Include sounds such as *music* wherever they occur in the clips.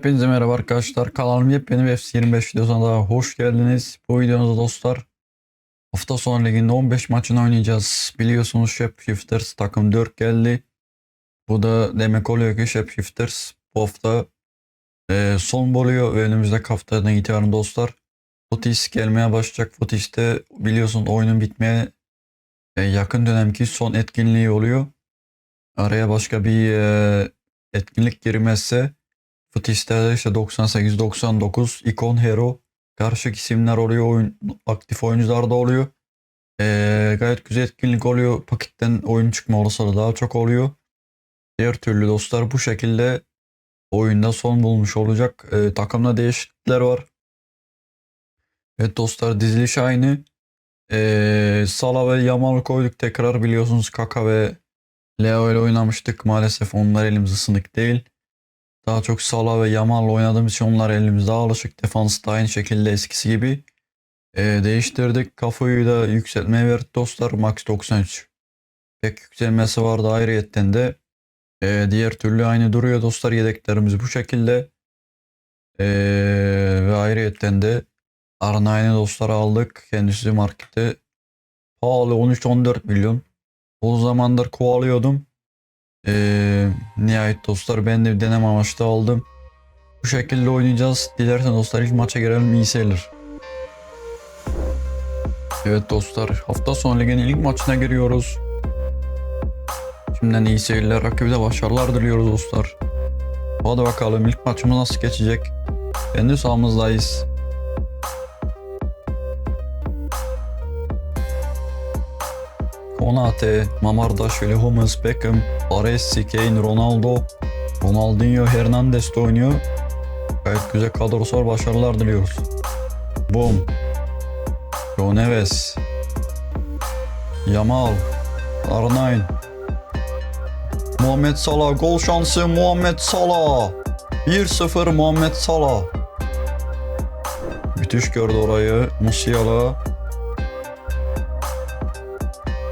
Hepinize merhaba arkadaşlar. Kanalım yepyeni bir FC 25 videosuna daha hoş geldiniz. Bu videomuzda dostlar hafta sonu liginde 15 maçını oynayacağız. Biliyorsunuz Shapeshifters takım 4 geldi. Bu da demek oluyor ki Shapeshifters bu hafta e, son buluyor ve önümüzdeki haftadan itibaren dostlar Futis gelmeye başlayacak. Futis'te biliyorsun oyunun bitmeye e, yakın dönemki son etkinliği oluyor. Araya başka bir e, etkinlik girmezse Futis'te işte 98-99 ikon hero karışık isimler oluyor. Oyun, aktif oyuncular da oluyor. Ee, gayet güzel etkinlik oluyor. Paketten oyun çıkma olasılığı daha çok oluyor. Diğer türlü dostlar bu şekilde oyunda son bulmuş olacak. Ee, takımda değişiklikler var. Evet dostlar diziliş aynı. Ee, Sala ve Yamal koyduk tekrar biliyorsunuz Kaka ve Leo ile oynamıştık. Maalesef onlar elimiz ısınık değil. Daha çok Salah ve Yamal'la oynadığımız için onlar elimizde alışık. Defans da aynı şekilde eskisi gibi. Ee, değiştirdik. Kafayı da yükseltmeye verdik dostlar. Max 93. Pek yükselmesi vardı ayrıyetten de. Ee, diğer türlü aynı duruyor dostlar. Yedeklerimiz bu şekilde. Ee, ve ayrıyetten de Arnayn'ı dostlar aldık. Kendisi markette pahalı 13-14 milyon. O zamandır kovalıyordum. Ee, nihayet dostlar ben de bir deneme amaçlı aldım. Bu şekilde oynayacağız. Dilersen dostlar ilk maça girelim iyi seyirler. Evet dostlar hafta sonu ligin ilk maçına giriyoruz. Şimdiden iyi seyirler. Rakibe de başarılar diliyoruz dostlar. Hadi bakalım ilk maçımız nasıl geçecek. Kendi sahamızdayız. Konate, Mamardaşvili, Hummels, Beckham, Baresi, Kane, Ronaldo, Ronaldinho, Hernandez de oynuyor. Gayet güzel kadrosu var. Başarılar diliyoruz. Boom. Joe Neves. Yamal. Arnayn. Muhammed Salah. Gol şansı Muhammed Salah. 1-0 Muhammed Salah. Müthiş gördü orayı. Musiala.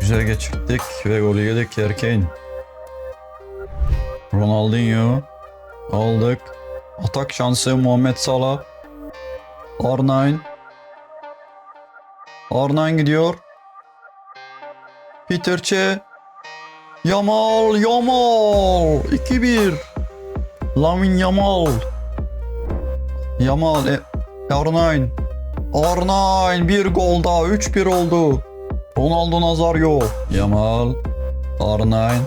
Güzel geçirdik ve golü yedik Erkeğin. Ronaldinho aldık. Atak şansı Muhammed Salah. R9. R9 gidiyor. Peter Çe. Yamal, Yamal. 2-1. Lamin Yamal. Yamal, e, R9. R9 bir gol daha 3-1 oldu. Ronaldo Nazario. Yamal. R9.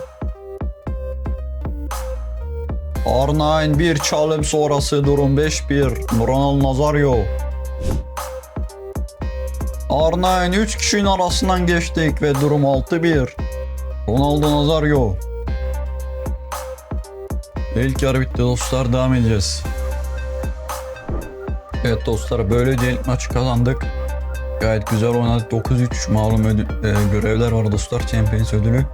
R9 bir çalım sonrası durum 5-1. Ronaldo Nazario. R9 3 kişinin arasından geçtik ve durum 6-1. Ronaldo Nazario. İlk yarı bitti dostlar devam edeceğiz. Evet dostlar böylece ilk maçı kazandık. Gayet güzel oynadık. 9-3 malum ödül, e, görevler var dostlar. Champions ödülü.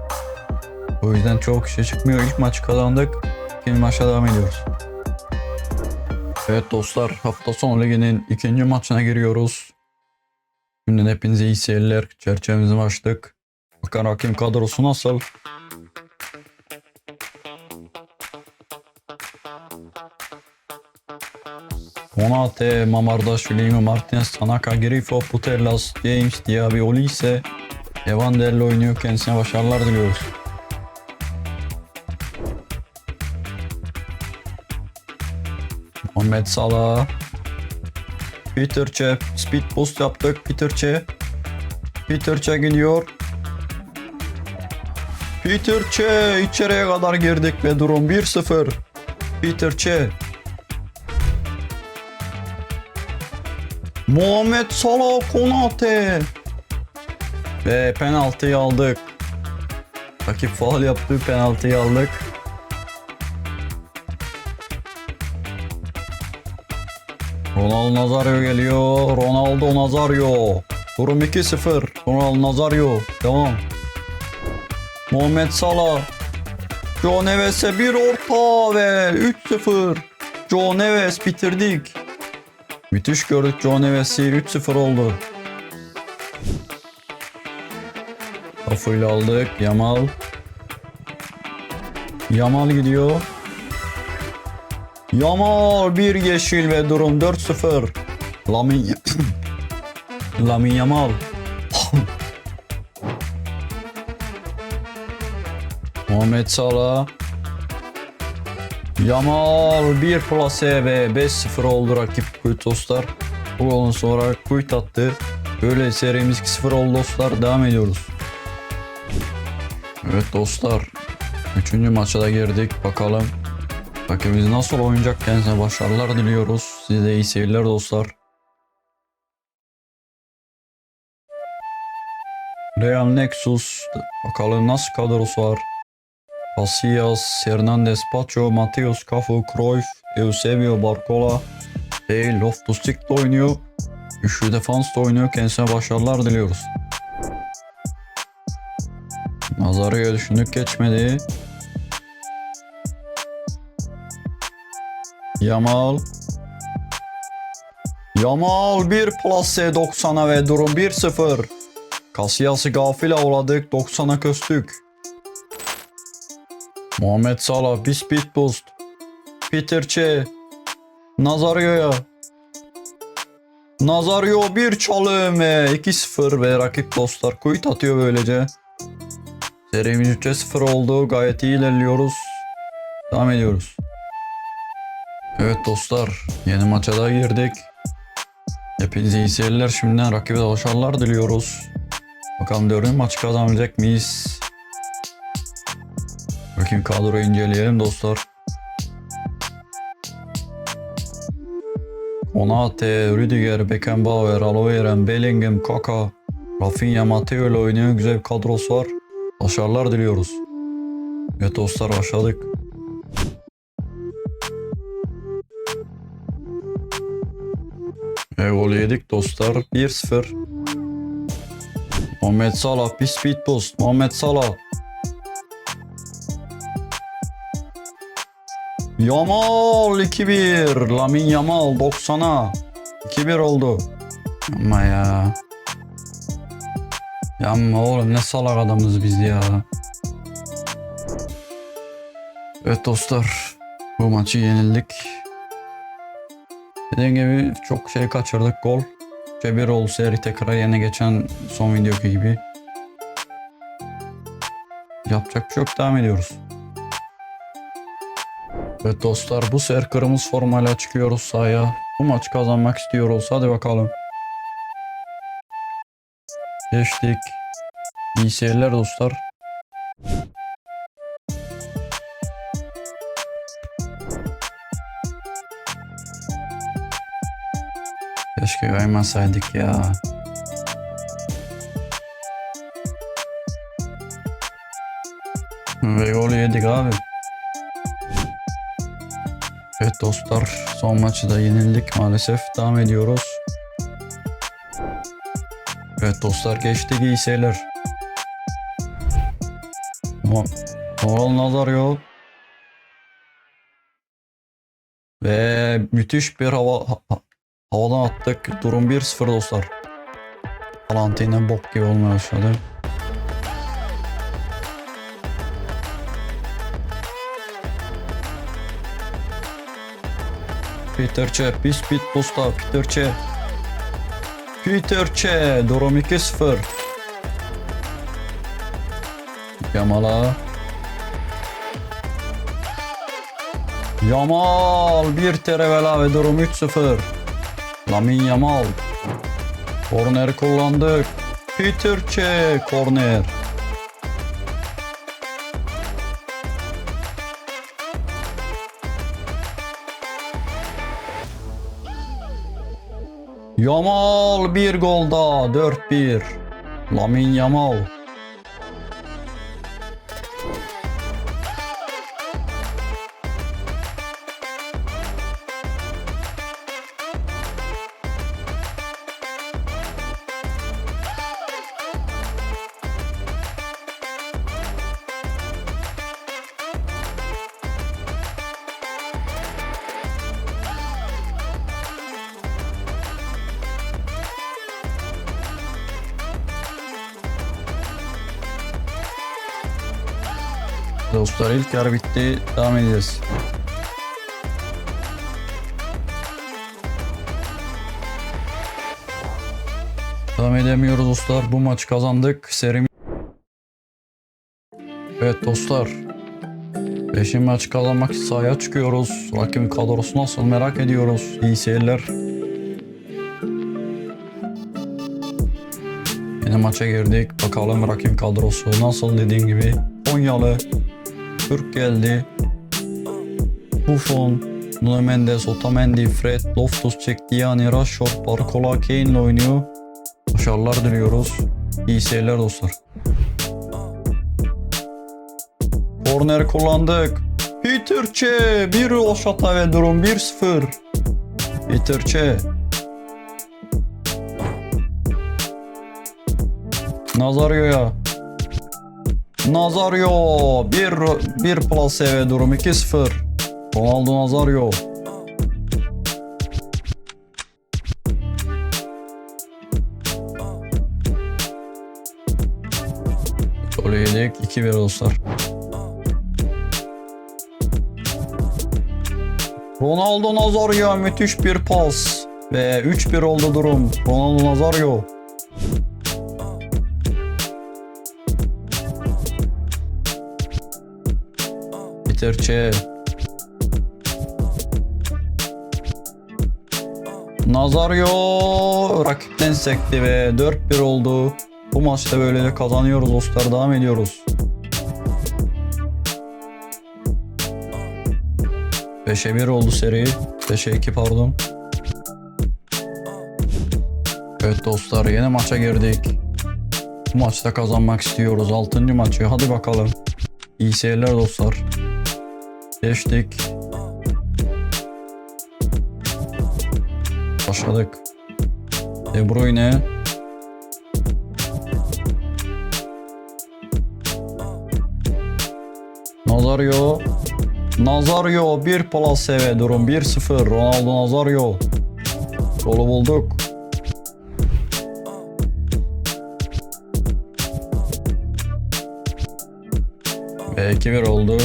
O yüzden çok kişi çıkmıyor. İlk maçı kazandık. İkinci maça devam ediyoruz. Evet dostlar hafta sonu liginin ikinci maçına giriyoruz. Şimdiden hepinize iyi seyirler. Çerçevemizi açtık. Bakan hakim kadrosu nasıl? Konate, Mamardaşvili, Martinez, Tanaka, Grifo, Putellas, James, Diaby, Olise, Evander'le oynuyor. Kendisine başarılar diliyoruz. Muhammed Salah. Peter Çe. Speed boost yaptık. Peter Çe. Peter Çe gidiyor. Peter Çe içeriye kadar girdik ve durum 1-0. Peter Çe. Muhammed Salah Konate. Ve penaltıyı aldık. Rakip faal yaptı penaltıyı aldık. Ronaldo Nazario geliyor. Ronaldo Nazario. Durum 2-0. Ronaldo Nazario. Devam. Muhammed Salah. Joe Neves'e bir orta ve 3-0. Joe Neves bitirdik. Müthiş gördük Joe Neves'i 3-0 oldu. Kafayla aldık. Yamal. Yamal gidiyor. Yamal bir yeşil ve durum 4-0. Lamin *coughs* Lamin Yamal. *coughs* Muhammed Salah. Yamal bir plase ve 5-0 oldu rakip dostlar. Bu golün sonra Kuyt attı. Böyle serimiz 2-0 oldu dostlar. Devam ediyoruz. Evet dostlar. Üçüncü maça da girdik. Bakalım. Rakibimiz nasıl oynayacak kendisine başarılar diliyoruz. Size iyi seyirler dostlar. Real Nexus. Bakalım nasıl kadrosu var. Casillas, Hernandez, Pacho, Mateus, Cafu, Cruyff, Eusebio, Barcola, Bale, Loftus-Cheek de oynuyor. Üçlü defans da oynuyor. Kendisine başarılar diliyoruz. Nazarı'ya düşündük geçmedi. Yamal. Yamal bir plase 90'a ve durum 1-0. Casillas'ı gafil avladık 90'a köstük. Muhammed Salah bir speed boost. Peter Çe. Nazario'ya. Nazario bir çalım ve 2-0 ve rakip dostlar kuyut atıyor böylece. Serimiz 3'e 0 oldu. Gayet iyi ilerliyoruz. Devam ediyoruz. Evet dostlar yeni maça da girdik. Hepinize iyi seyirler. Şimdiden rakibe de başarılar diliyoruz. Bakalım dördüncü maçı kazanabilecek miyiz? Bakayım kadroyu inceleyelim dostlar. Konate, Rüdiger, Beckenbauer, Aloyeren, Bellingham, Kaka, Rafinha, Mateo ile oynayan güzel bir kadrosu var. Başarılar diliyoruz. Evet dostlar başladık. E gol yedik dostlar. 1-0. Muhammed Salah bir speed boost. Muhammed Salah. Yamal 2-1. Lamin Yamal 90'a. 2-1 oldu. Ama ya. Yanma oğlum ne salak adamız biz ya. Evet dostlar. Bu maçı yenildik. Dediğim gibi çok şey kaçırdık gol. 3-1 oldu seri tekrar yine geçen son videoki gibi. Yapacak bir şey devam ediyoruz. Evet dostlar bu sefer kırmızı formayla çıkıyoruz sahaya. Bu maçı kazanmak istiyoruz. Hadi bakalım. Geçtik. İyi seyirler dostlar. Keşke kaymasaydık ya. Ve gol yedik abi. Evet dostlar son maçı da yenildik maalesef. Devam ediyoruz. Evet dostlar geçtik iyi seyirler. Moral Nazario. Ve müthiş bir hava ha- havadan attık. Durum 1-0 dostlar. Valentina bok gibi olmaya başladı. Peter Çe, bir speed posta Peter Çe. Peter Çe, durum 2-0. Yamal'a. Yamal bir terevela ve durum 3-0. Lamin Yamal. Korner kullandık. Peter Çe, korner. Yamal bir gol daha 4-1. Lamin Yamal. dostlar. İlk yarı bitti. Devam edeceğiz. Devam edemiyoruz dostlar. Bu maç kazandık. Serim. Evet dostlar. 5. maç kazanmak sahaya çıkıyoruz. Rakibin kadrosu nasıl merak ediyoruz. İyi seyirler. Yine maça girdik. Bakalım rakip kadrosu nasıl dediğim gibi. Konyalı Türk geldi. Buffon, Nuno Mendes, Otamendi, Fred, Loftus-Cheek, Diani, Rashford, Barcola, Kane ile oynuyor. Başarılar diliyoruz. İyi seyirler dostlar. Korner kullandık. Peter Çe. Bir Oşata ve durum 1-0. Peter Çe. Nazario'ya. Nazario. Bir, bir plase ve durum 2-0. Ronaldo Nazario. Gol yedik. 2-1 dostlar. Ronaldo Nazario müthiş bir pas. Ve 3-1 oldu durum. Ronaldo Nazario. Peter Çe. Nazario rakipten sekti ve 4-1 oldu. Bu maçta böylece kazanıyoruz dostlar. Devam ediyoruz. 5'e 1 oldu seri. 5'e 2 pardon. Evet dostlar yeni maça girdik. Bu maçta kazanmak istiyoruz. 6. maçı. Hadi bakalım. İyi seyirler dostlar. Geçtik. Başladık. De Bruyne. Nazario. Nazario bir plase ve durum 1-0. Ronaldo Nazario. Golü bulduk. Ve 2-1 oldu.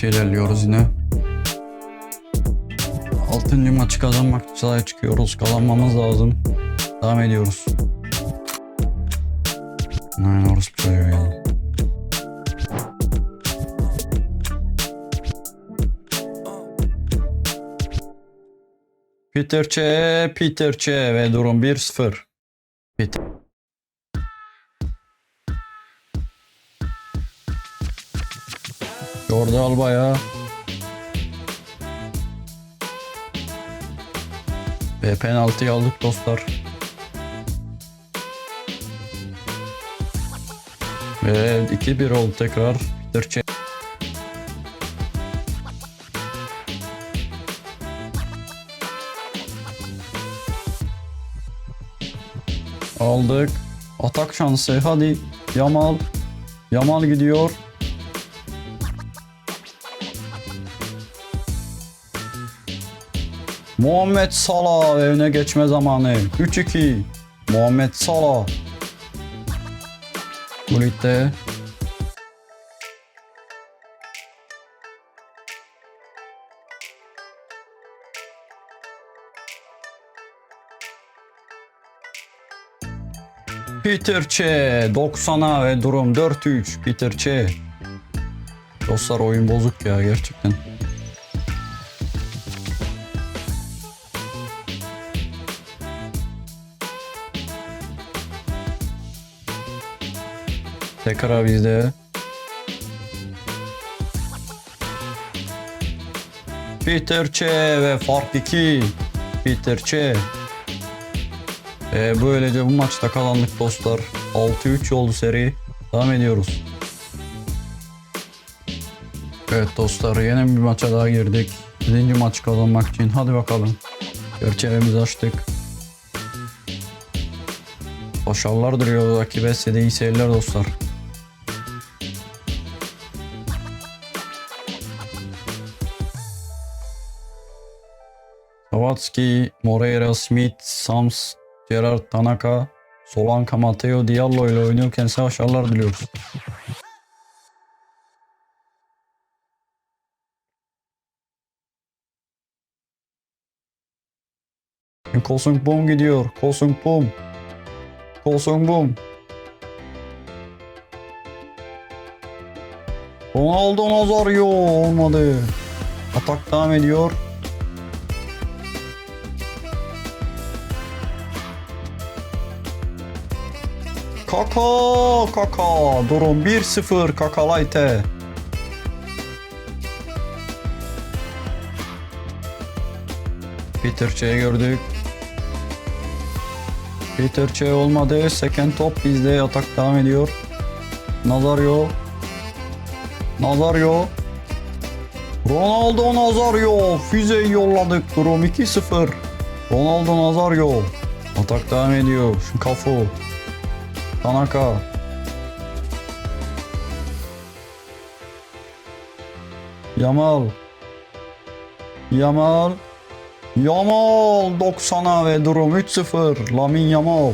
Kötü ilerliyoruz yine. Altıncı maçı kazanmak sahaya çıkıyoruz. Kazanmamız lazım. Devam ediyoruz. Aynen orası böyle geldi. Peter Çe, Peter Çe ve durum 1-0. Peter. Jordi Alba ya. Ve penaltı aldık dostlar. Ve 2-1 oldu tekrar. Peter Çe. Aldık. Atak şansı. Hadi. Yamal. Yamal gidiyor. Muhammed Salah evine geçme zamanı. 3-2. Muhammed Salah. Ligde Peter Çe 90'a ve durum 4-3 Peter Çe Dostlar oyun bozuk ya gerçekten. Tekrar bizde. Peter Çe ve fark 2. Peter Çe. Ee, böylece bu maçta kazandık dostlar. 6-3 oldu seri. Devam ediyoruz. Evet dostlar yeni bir maça daha girdik. 7. maç kazanmak için. Hadi bakalım. Çerçevemizi açtık. Başarılar diliyor rakibe size iyi seyirler dostlar. Savatski, Moreira, Smith, Sams, Gerard Tanaka, Solanka, Mateo Diallo ile oynuyorken size başarılar diliyoruz. Kosung Boom gidiyor. Kosung Boom. Kosung Boom. Ronaldo Nazario olmadı. Atak devam ediyor. Kaka kaka durum 1-0 Kakalayte. Peter Ç'yi gördük. Peter Ç olmadı. Second top bizde atak devam ediyor. Nazario. Nazario. Ronaldo Nazario. Füzeyi yolladık. Durum 2-0. Ronaldo Nazario. Atak devam ediyor. Şu kafu. Tanaka. Yamal. Yamal. Yamal 90'a ve durum 3-0. Lamin Yamal.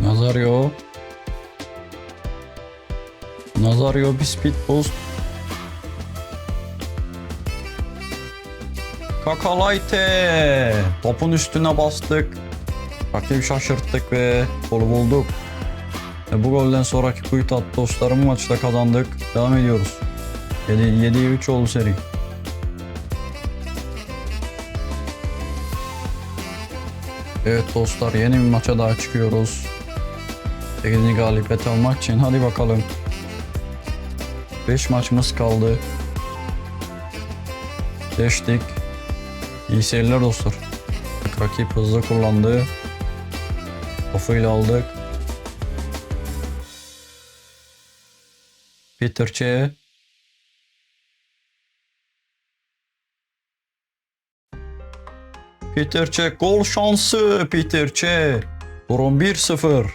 Nazario. Nazario bir speed. Kakalayte. Topun üstüne bastık. Rakibi şaşırttık ve golü bulduk. E bu golden sonraki kuyut attı dostlarım maçta kazandık. Devam ediyoruz. 7'ye 3 oldu seri. Evet dostlar yeni bir maça daha çıkıyoruz. 8. galibiyet almak için hadi bakalım. 5 maçımız kaldı. Geçtik. İyi seyirler dostlar. Rakip hızlı kullandı. Kafayla aldık. Peter Ç. Peter Ç gol şansı Peter Ç. Durum 1-0.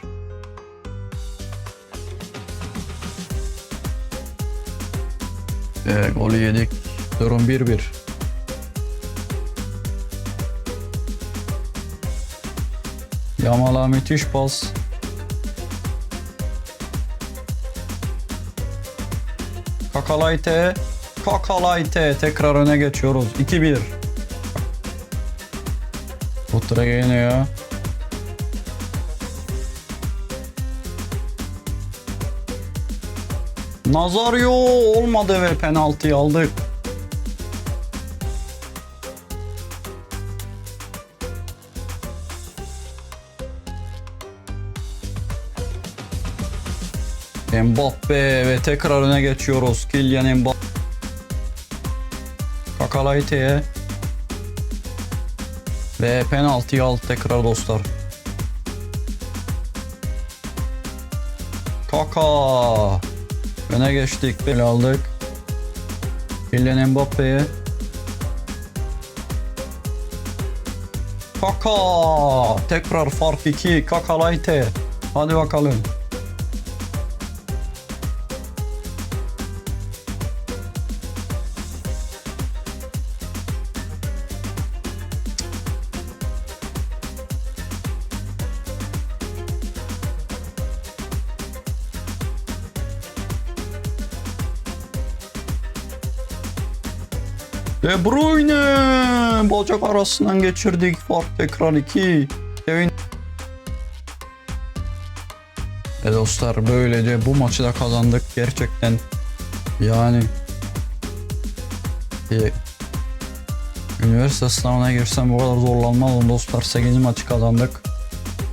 Ve golü yedik. Durum 1-1. Yamal'a müthiş pas. Kakalayte. Kakalayte. Tekrar öne geçiyoruz. 2-1. Ultra geliyor. Nazario olmadı ve penaltıyı aldık. Mbappe ve tekrar öne geçiyoruz. Kylian Mbappe. Kakalayte'ye ve penaltıyı aldı tekrar dostlar. Kaka. Öne geçtik. Böyle aldık. Kylian Mbappe'ye. Kaka. Tekrar fark 2. Kakalayte. Hadi bakalım. Bacak arasından geçirdik. Fark tekrar 2. Kevin e dostlar böylece bu maçı da kazandık gerçekten. Yani e, üniversite sınavına girsem bu kadar zorlanmazdım dostlar. 8. maçı kazandık.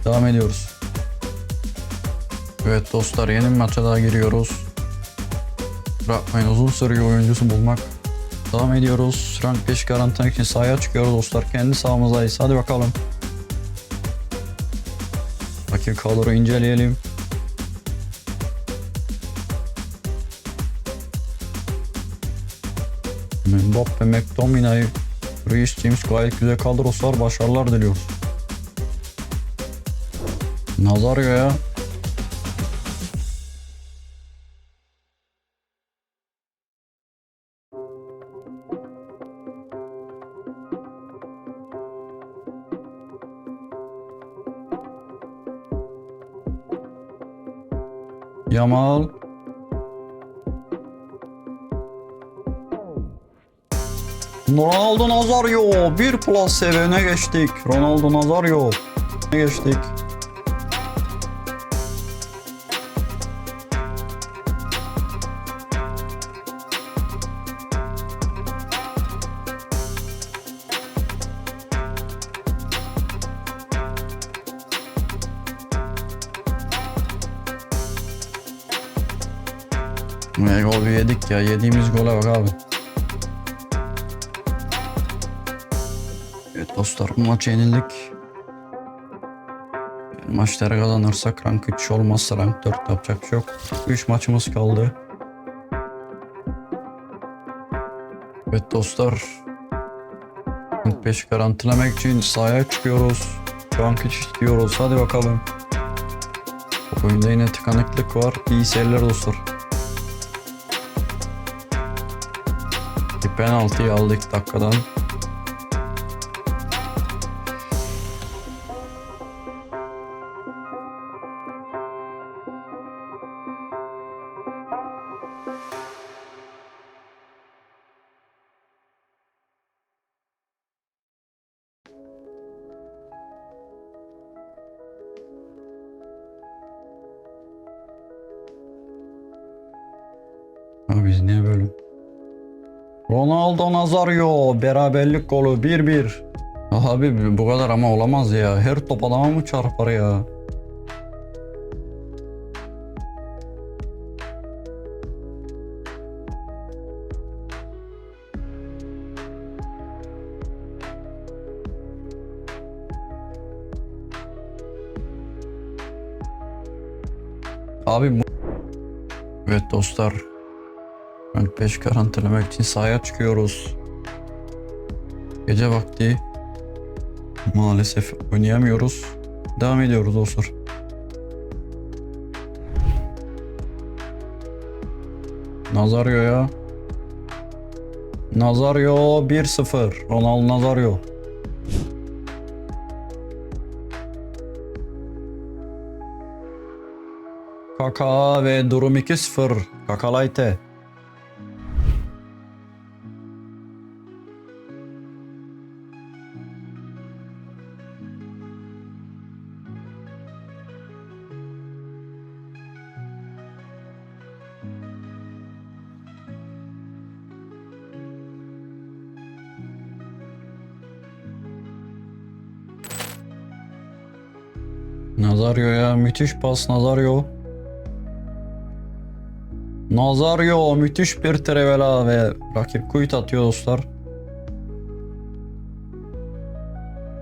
Devam ediyoruz. Evet dostlar yeni bir maça daha giriyoruz. Bırakmayın uzun sürüyor oyuncusu bulmak Devam ediyoruz. Rank 5 garantilemek için sahaya çıkıyoruz dostlar. Kendi sahamızdayız. Hadi bakalım. Rakip kadroyu inceleyelim. Mbappe, McTominay, Reece James gayet güzel kadroslar. Başarılar diliyorum. Nazario ya Yamal. Ronaldo Nazario. Bir plus seviyene geçtik. Ronaldo Nazario. Geçtik? Ya. Yediğimiz gole bak abi. Evet dostlar bu maçı yenildik. Maçları kazanırsak rank 3 olmazsa rank 4 yapacak bir şey yok. 3 maçımız kaldı. Evet dostlar. Rank 5 garantilemek için sahaya çıkıyoruz. Rank 3 istiyoruz. Hadi bakalım. Oyunda yine tıkanıklık var. İyi seyirler dostlar. Penaltıyı aldık dakikadan. Nazario beraberlik golü 1-1. Abi bu kadar ama olamaz ya. Her top adama mı çarpar ya? Abi bu... Evet dostlar. Rank 5 garantilemek için sahaya çıkıyoruz. Gece vakti maalesef oynayamıyoruz. Devam ediyoruz dostlar. Nazario ya. Nazario 1-0. Ronaldo Nazario. Kaka ve durum 2-0. Kakalayte. Nazario ya müthiş pas Nazario. Nazario müthiş bir trevela ve rakip kuyut atıyor dostlar.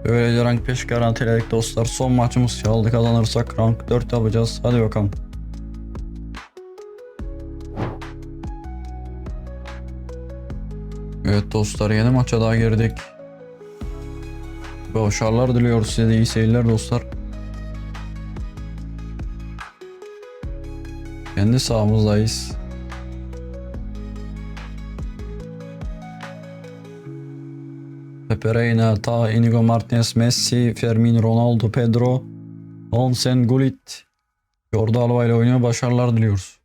Böylece rank 5 garantiledik dostlar. Son maçımız çaldı kazanırsak rank 4 yapacağız. Hadi bakalım. Evet dostlar yeni maça daha girdik. Başarılar diliyoruz size de iyi seyirler dostlar. Kendi sahamızdayız. Pepe Reina, Ta, Inigo Martinez, Messi, Fermin, Ronaldo, Pedro, Onsen, Gullit, Jordi Alba ile oynuyor. Başarılar diliyoruz.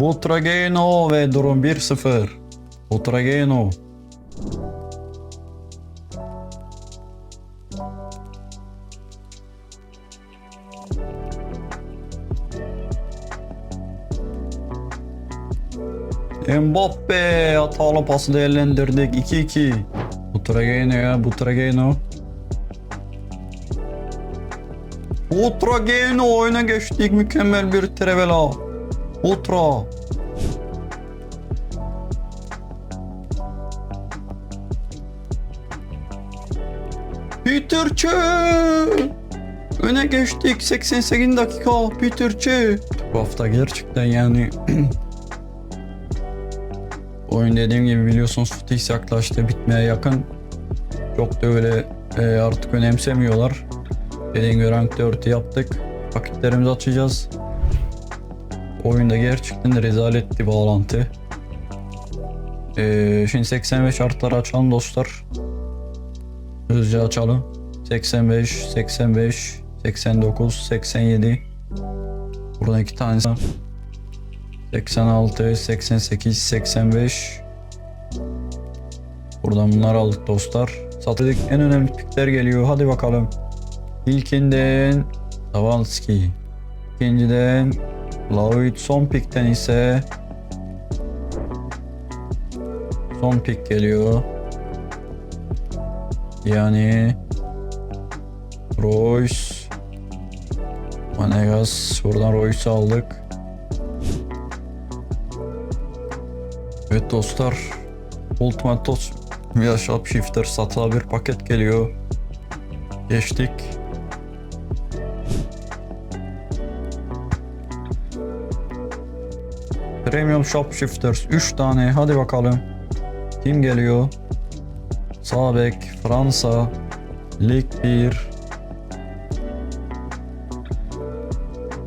Butrageno ve durum 1-0. Butrageno. Mbappe hatalı pası değerlendirdik 2-2. Butrageno ya Butrageno. Butrageno oyuna geçtik mükemmel bir trevela. Otro. Peterçi. Öne geçtik 88 dakika Peterçi. Bu hafta gerçekten yani *clears throat* oyun dediğim gibi biliyorsunuz Futix yaklaştı bitmeye yakın. Çok da öyle e, artık önemsemiyorlar. Dediğim gibi rank 4'ü yaptık. Paketlerimizi açacağız. Oyunda gerçekten rezaletti bağlantı. Ee, şimdi 85 şartları açalım dostlar. Hızlıca açalım. 85, 85, 89, 87. Burada iki tane 86, 88, 85. Buradan bunları aldık dostlar. Satılık en önemli pikler geliyor. Hadi bakalım. İlkinden Davalski. İkinciden Lloyd. Son pikten ise son pik geliyor. Yani Royce Vanegas buradan Royce'u aldık. Evet dostlar Ultimate Toss veya Shapeshifter satığa bir paket geliyor. Geçtik. Premium Shapeshifters 3 tane. Hadi bakalım. Kim geliyor? Sağ bek Fransa Lig 1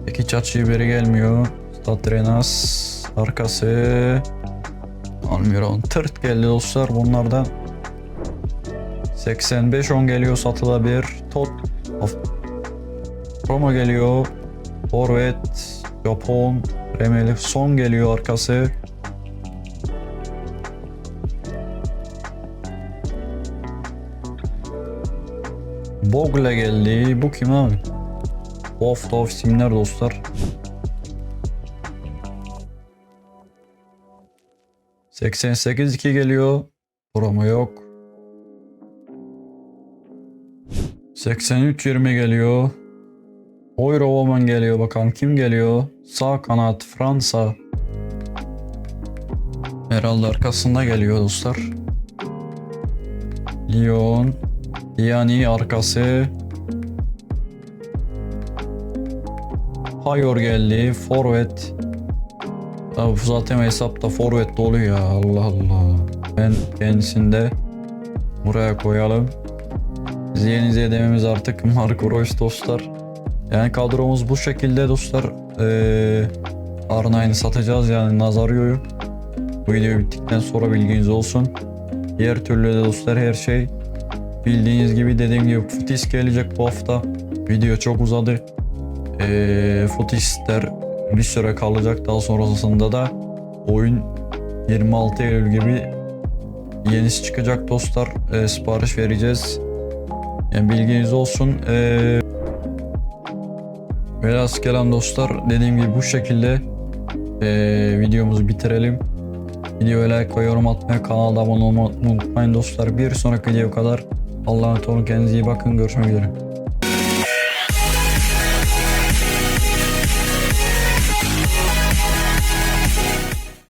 Peki Çaçı biri gelmiyor. Stadrenas arkası. Almiron tırt geldi dostlar bunlardan. 85 10 geliyor satılabilir. Tot of Roma geliyor. Forvet Japon Remeli son geliyor arkası Bogle geldi. Bu kim abi? Bu hafta of isimler dostlar. ...88 2 geliyor. Promo yok. 83 20 geliyor. Oyrovoman geliyor bakalım kim geliyor? Sağ kanat Fransa. Herhalde arkasında geliyor dostlar. Lyon. Yani arkası. Hayor geldi. Forvet. Abi zaten hesapta forvet dolu ya. Allah Allah. Ben kendisinde buraya koyalım. Ziyenize dememiz artık Marco Reus dostlar. Yani kadromuz bu şekilde dostlar. Ee, R9'ı satacağız yani Nazario'yu. Bu video bittikten sonra bilginiz olsun. Diğer türlü de dostlar her şey bildiğiniz gibi dediğim gibi Futis gelecek bu hafta. Video çok uzadı. Ee, Futisler bir süre kalacak. Daha sonrasında da oyun 26 Eylül gibi yenisi çıkacak dostlar. Ee, sipariş vereceğiz. Yani bilginiz olsun. Ee, Velhas kelam dostlar. Dediğim gibi bu şekilde ee, videomuzu bitirelim. Videoya like ve yorum atmayı, kanala abone olmayı unutmayın dostlar. Bir sonraki video kadar Allah'a emanet olun. Kendinize iyi bakın. Görüşmek üzere.